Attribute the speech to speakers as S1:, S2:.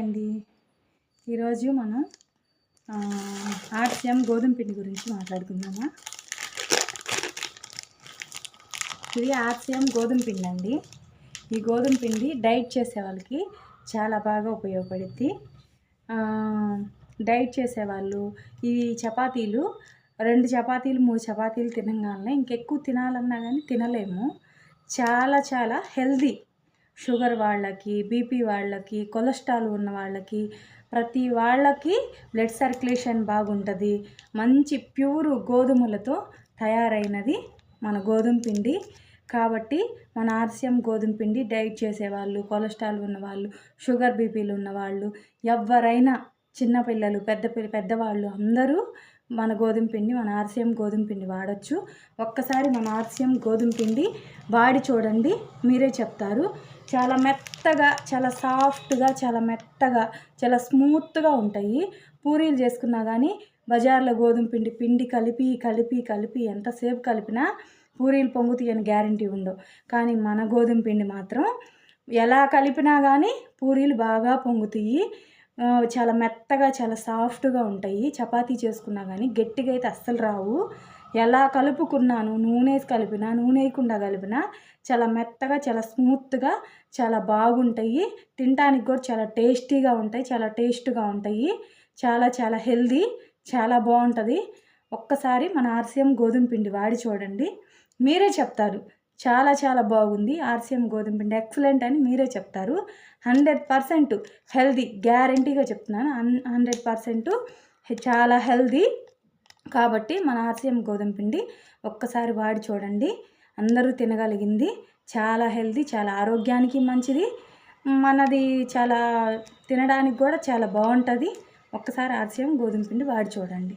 S1: అండి ఈరోజు మనం ఆర్సిఎం గోధుమ పిండి గురించి మాట్లాడుకుందామా? ఇది ఆర్సిఎం గోధుమ పిండి అండి. ఈ గోధుమ పిండి డైట్ చేసే వాళ్ళకి చాలా బాగా ఉపయోగపడుద్ది. డైట్ చేసేవాళ్ళు ఈ చపాతీలు రెండు చపాతీలు మూడు చపాతీలు తినగానే ఇంకెక్కువ తినాలన్నా కానీ తినలేము. చాలా చాలా హెల్దీ షుగర్ వాళ్ళకి బీపీ వాళ్ళకి కొలెస్ట్రాల్ ఉన్న వాళ్ళకి ప్రతి వాళ్ళకి బ్లడ్ సర్క్యులేషన్ బాగుంటుంది. మంచి ప్యూర్ గోధుమలతో తయారైనది మన గోధుమ పిండి. కాబట్టి మన ఆర్సిఎం గోధుమ పిండి డైట్ చేసేవాళ్ళు కొలెస్ట్రాల్ ఉన్నవాళ్ళు షుగర్ బీపీలు ఉన్నవాళ్ళు ఎవరైనా చిన్నపిల్లలు పెద్ద పెద్దవాళ్ళు అందరూ మన గోధుమ పిండి మన ఆర్సిఎం గోధుమ పిండి వాడచ్చు. ఒక్కసారి మన ఆర్సిఎం గోధుమ పిండి వాడి చూడండి మీరే చెప్తారు. చాలా మెత్తగా చాలా సాఫ్ట్గా చాలా మెత్తగా చాలా స్మూత్గా ఉంటాయి. పూరీలు చేసుకున్నా కానీ బజార్లో గోధుమ పిండి పిండి కలిపి కలిపి కలిపి ఎంతసేపు కలిపినా పూరీలు పొంగుతాయని గ్యారంటీ ఉండవు. కానీ మన గోధుమ పిండి మాత్రం ఎలా కలిపినా కానీ పూరీలు బాగా పొంగుతాయి చాలా మెత్తగా చాలా సాఫ్ట్గా ఉంటాయి. చపాతీ చేసుకున్నా కానీ గట్టిగా అయితే అస్సలు రావు. ఎలా కలుపుకున్నాను నూనె కలిపిన నూనె వేయకుండా కలిపిన చాలా మెత్తగా చాలా స్మూత్గా చాలా బాగుంటాయి. తినడానికి కూడా చాలా టేస్టీగా ఉంటాయి చాలా టేస్ట్గా ఉంటాయి. చాలా చాలా హెల్దీ చాలా బాగుంటుంది. ఒక్కసారి మన ఆర్సిఎం గోధుమ పిండి వాడి చూడండి. మీరే చెప్తారు. చాలా చాలా బాగుంది. ఆర్సిఎం గోధుమ పిండి ఎక్సలెంట్ అని మీరే చెప్తారు. హండ్రెడ్ పర్సెంట్ హెల్దీ గ్యారంటీగా చెప్తున్నాను. హండ్రెడ్ పర్సెంట్ చాలా హెల్దీ. కాబట్టి మన ఆర్సీఎం గోధుమ పిండి ఒక్కసారి వాడి చూడండి. అందరూ తినగలిగింది. చాలా హెల్దీ చాలా ఆరోగ్యానికి మంచిది. మనది చాలా తినడానికి కూడా చాలా బాగుంటుంది. ఒక్కసారి ఆర్సీఎం గోధుమ పిండి వాడి చూడండి.